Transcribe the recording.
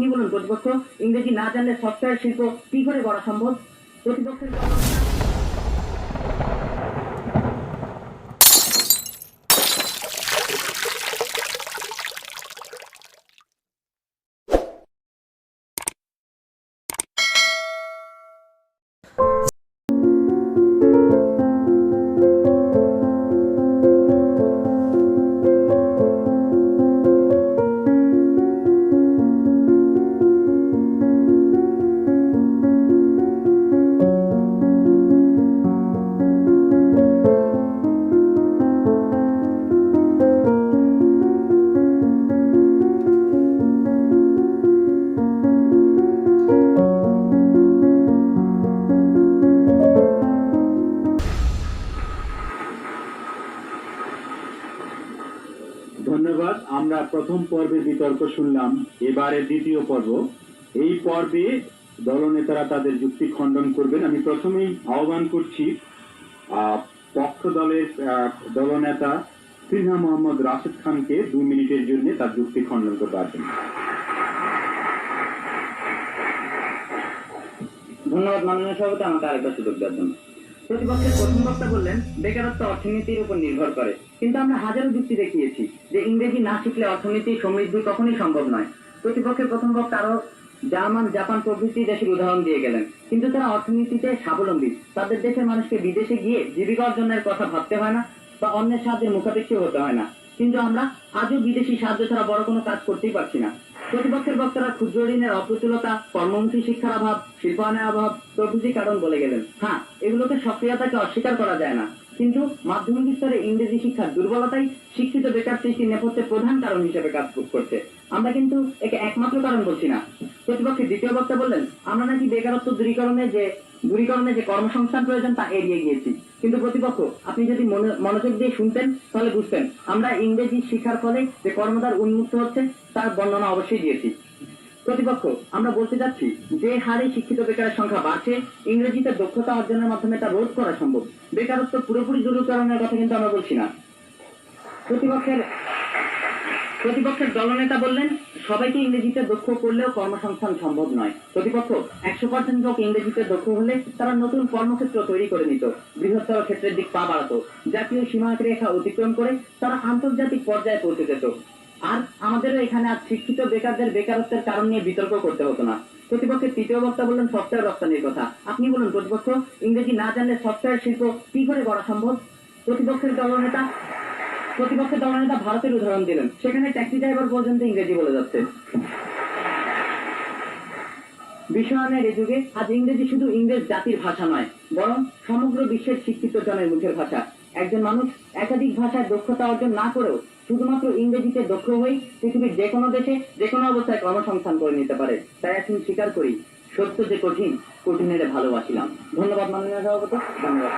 আপনি বলুন প্রতিপক্ষ ইংরেজি না জানলে সফটওয়্যার শিল্প কি করে গড়া সম্ভব? প্রতিপক্ষের ধন্যবাদ। আমরা প্রথম পর্বের বিতর্ক শুনলাম, এবারে দ্বিতীয় পর্ব। এই পর্বে দলনেতারা তাদের যুক্তি খণ্ডন করবেন। আমি প্রথমেই আহ্বান করছি পক্ষ দলের দলনেতা সিনহা মোহাম্মদ রাশেদ খানকে দুই মিনিটের জন্য তার যুক্তি খণ্ডন করতে পারবেন। ধন্যবাদ মাননীয় সভাপতি, আমাকে আরেকটা সুযোগ দেওয়ার জন্য। প্রতিপক্ষের প্রথম বক্তা বললেন, বেকারত্ব অর্থনীতির উপর নির্ভর করে। কিন্তু আমরা হাজারো যুক্তি দেখিয়েছি যে ইংরেজি না শিখলে অর্থনীতি সমৃদ্ধি কখনোই সম্ভব নয়। প্রতিপক্ষের প্রথম বক্তা আরও জার্মান, জাপান প্রভৃতি দেশের উদাহরণ দিয়ে গেলেন। কিন্তু তারা অর্থনীতিতে স্বাবলম্বী। তাদের দেশের মানুষকে বিদেশে গিয়ে জীবিকা অর্জনের কথা ভাবতে হয় না বা অন্যের সাহায্যের মুখাপেক্ষী হতে হয় না। কিন্তু আমরা আজও বিদেশি সাহায্য ছাড়া বড় কোনো কাজ করতেই পারছি না। প্রতিপক্ষের বক্তারা ক্ষুদ্র ঋণের অপ্রতুলতা, কর্মমুখী শিক্ষার অভাব, শিল্পায়নের অভাব প্রভৃতি কারণ বলে গেলেন। হ্যাঁ এগুলোকে সক্রিয়তাকে অস্বীকার করা যায় না। কিন্তু মাধ্যমিক স্তরে ইংরেজি শিক্ষার দুর্বলতাই শিক্ষিত বেকার সৃষ্টির নেপথ্যে প্রধান কারণ হিসেবে কাজ করছে। আমরা কিন্তু একে একমাত্র কারণ বলছি না। প্রতিপক্ষের দ্বিতীয় বক্তা বললেন, আমরা নাকি বেকারত্ব দূরীকরণে যে দূরীকরণে যে কর্মসংস্থান প্রয়োজন তা এড়িয়ে গিয়েছি। কিন্তু প্রতিপক্ষ, আপনি যদি মনোযোগ দিয়ে শুনতেন, তাহলে বুঝতেন, আমরা ইংরেজি শিক্ষার ফলে যে কর্মদার উন্মুক্ত হচ্ছে তার বর্ণনা অবশ্যই দিয়েছি। প্রতিপক্ষ, আমরা বলতে যাচ্ছি, যে হারে শিক্ষিত বেকারের সংখ্যা বাড়ছে, ইংরেজিতে দক্ষতা অর্জনের মাধ্যমে তা রোধ করা সম্ভব। বেকারত্ব পুরোপুরি দূরীকরণের কথা কিন্তু আমরা বলছি না। প্রতিপক্ষের প্রতিপক্ষের দলনেতা বললেন, সবাইকে ইংরেজিতে দক্ষ করলেও কর্মসংস্থান সম্ভব নয়। প্রতিপক্ষ একশো পার্সেন্ট লোক ইংরেজিতে দক্ষ হলে তারা নতুন কর্মক্ষেত্র তৈরি করে নিত। বৃহত্তর ক্ষেত্রের দিক পা বাড়াতো। জাতীয় সীমা রেখা অতিক্রম করে তারা আন্তর্জাতিক পর্যায়ে পৌঁছে যেত। আর আমাদেরও এখানে আজ শিক্ষিত বেকারদের বেকারত্বের কারণ নিয়ে বিতর্ক করতে হতো না। প্রতিপক্ষের তৃতীয় বক্তা বললেন সফটওয়্যার রপ্তানির কথা। আপনি বলুন, প্রতিপক্ষ, ইংরেজি না জানলে সফটওয়্যার শিল্প কি করে গড়া সম্ভব? প্রতিপক্ষের দলনেতা প্রতিপক্ষের দলনেতা ভারতের উদাহরণ দিলেন। সেখানে ট্যাক্সি ড্রাইভার পর্যন্ত ইংরেজি বলে যাচ্ছে। বিশ্বায়নের এই যুগে আজ ইংরেজি শুধু ইংরেজ জাতির ভাষা নয়, বরং সমগ্র বিশ্বের শিক্ষিত জনের মুখের ভাষা। একজন মানুষ একাধিক ভাষায় দক্ষতা অর্জন না করেও শুধুমাত্র ইংরেজিতে দক্ষ হয়েই পৃথিবীর যে কোনো দেশে, যে কোনো অবস্থায় কর্মসংস্থান করে নিতে পারে। তাই এখন স্বীকার করি, সত্য যে কঠিন, কঠিনের ভালোবাসিলাম। ধন্যবাদ মাননীয় সভাপতি। ধন্যবাদ।